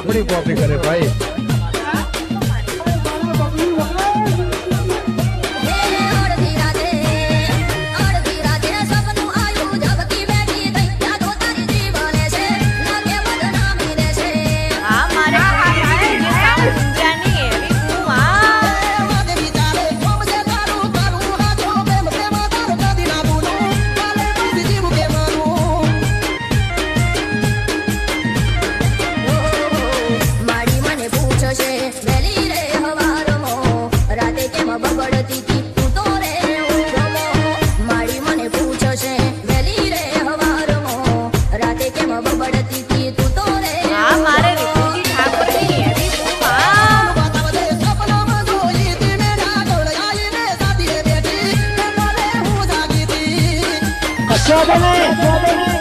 આપણી કોપી કરે ભાઈ. આ